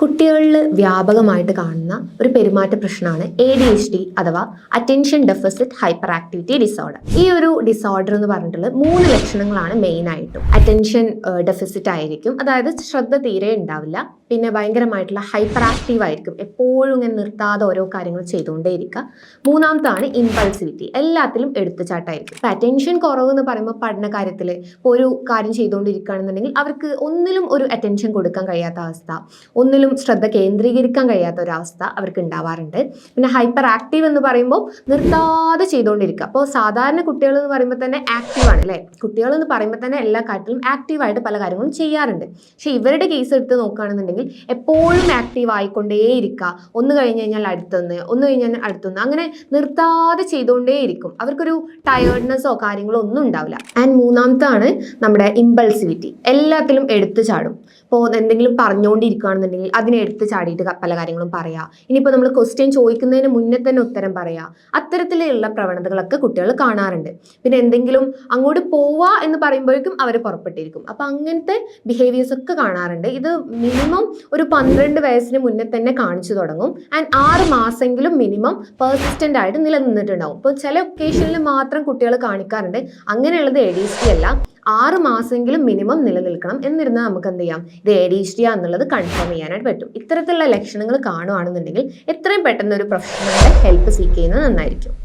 കുട്ടികളിൽ വ്യാപകമായിട്ട് കാണുന്ന ഒരു പെരുമാറ്റ പ്രശ്നമാണ് എ ഡി എച്ച് ഡി അഥവാ attention deficit hyperactivity disorder ഈ ഒരു ഡിസോർഡർ എന്ന് പറഞ്ഞിട്ടുള്ള മൂന്ന് ലക്ഷണങ്ങളാണ് മെയിൻ ആയിട്ടും. അറ്റൻഷൻ ഡെഫിസിറ്റ് ആയിരിക്കും. അതായത് ശ്രദ്ധ തീരെ ഉണ്ടാവില്ല. പിന്നെ ഭയങ്കരമായിട്ടുള്ള ഹൈപ്പർ ആക്റ്റീവ് ആയിരിക്കും. എപ്പോഴും ഇങ്ങനെ നിർത്താതെ ഓരോ കാര്യങ്ങൾ ചെയ്തുകൊണ്ടേയിരിക്കുക. മൂന്നാമത്താണ് ഇമ്പൾസിവിറ്റി എല്ലാത്തിലും എടുത്തുചാട്ടായിരിക്കും. ഇപ്പം അറ്റൻഷൻ കുറവ് എന്ന് പറയുമ്പോൾ പഠന കാര്യത്തിൽ ഇപ്പോൾ ഒരു കാര്യം ചെയ്തുകൊണ്ടിരിക്കുകയാണെന്നുണ്ടെങ്കിൽ അവർക്ക് ഒന്നിലും ഒരു അറ്റൻഷൻ കൊടുക്കാൻ കഴിയാത്ത അവസ്ഥ. ഒന്നിലും ശ്രദ്ധ കേന്ദ്രീകരിക്കാൻ കഴിയാത്ത ഒരവസ്ഥ അവർക്ക് ഉണ്ടാവാറുണ്ട്. പിന്നെ ഹൈപ്പർ ആക്റ്റീവ് എന്ന് പറയുമ്പോൾ നിർത്താതെ ചെയ്തുകൊണ്ടിരിക്കുക. അപ്പോൾ സാധാരണ കുട്ടികൾ എന്ന് പറയുമ്പോൾ തന്നെ ആക്റ്റീവ് ആണ് അല്ലേ? കുട്ടികൾ എന്ന് പറയുമ്പോൾ തന്നെ എല്ലാ കാര്യത്തിലും ആക്റ്റീവായിട്ട് പല കാര്യങ്ങളും ചെയ്യാറുണ്ട്. പക്ഷേ ഇവരുടെ കേസ് എടുത്ത് നോക്കുകയാണെന്നുണ്ടെങ്കിൽ എപ്പോഴും ആക്റ്റീവ് ആയിക്കൊണ്ടേയിരിക്കുക. ഒന്ന് കഴിഞ്ഞ് കഴിഞ്ഞാൽ അടുത്തൊന്ന് ഒന്ന് കഴിഞ്ഞ് കഴിഞ്ഞാൽ അടുത്തൊന്ന്. അങ്ങനെ നിർത്താതെ ചെയ്തുകൊണ്ടേയിരിക്കും. അവർക്കൊരു ടയേർഡ്നെസ്സോ കാര്യങ്ങളോ ഒന്നും ഉണ്ടാവില്ല. ആൻഡ് മൂന്നാമത്താണ് നമ്മുടെ ഇമ്പൾസിവിറ്റി എല്ലാത്തിലും എടുത്തു ചാടും. ഇപ്പോൾ എന്തെങ്കിലും പറഞ്ഞുകൊണ്ടിരിക്കുകയാണെന്നുണ്ടെങ്കിൽ അതിനെ എടുത്ത് ചാടിയിട്ട് പല കാര്യങ്ങളും പറയാം. ഇനിയിപ്പോൾ നമ്മൾ ക്വസ്റ്റ്യൻ ചോദിക്കുന്നതിന് മുന്നേ തന്നെ ഉത്തരം പറയാം. അത്തരത്തിലുള്ള പ്രവണതകളൊക്കെ കുട്ടികൾ കാണാറുണ്ട്. പിന്നെ എന്തെങ്കിലും അങ്ങോട്ട് പോവാ എന്ന് പറയുമ്പോഴേക്കും അവർ പുറപ്പെട്ടിരിക്കും. അപ്പം അങ്ങനത്തെ ബിഹേവിയേഴ്സ് ഒക്കെ കാണാറുണ്ട്. ഇത് മിനിമം ഒരു പന്ത്രണ്ട് വയസ്സിന് മുന്നേ തന്നെ കാണിച്ചു തുടങ്ങും. ആൻഡ് ആറ് മാസമെങ്കിലും മിനിമം പെർസിസ്റ്റന്റ് ആയിട്ട് നിലനിന്നിട്ടുണ്ടാവും. ഇപ്പോൾ ചില ഒക്കേഷനിൽ മാത്രം കുട്ടികൾ കാണിക്കാറുണ്ട്. അങ്ങനെയുള്ളത് എ ഡി സി അല്ല. ആറ് മാസമെങ്കിലും മിനിമം നിലനിൽക്കണം എന്നിരുന്നാൽ നമുക്ക് എന്ത് ചെയ്യാം? ഇത് എ ഡി എച്ച് ഡി എന്നുള്ളത് കൺഫേം ചെയ്യാനായിട്ട് പറ്റും. ഇത്തരത്തിലുള്ള ലക്ഷണങ്ങൾ കാണുകയാണെന്നുണ്ടെങ്കിൽ എത്രയും പെട്ടെന്ന് ഒരു പ്രൊഫഷണലിന്റെ ഹെൽപ്പ് സീക്ക് ചെയ്യുന്നത് നന്നായിരിക്കും.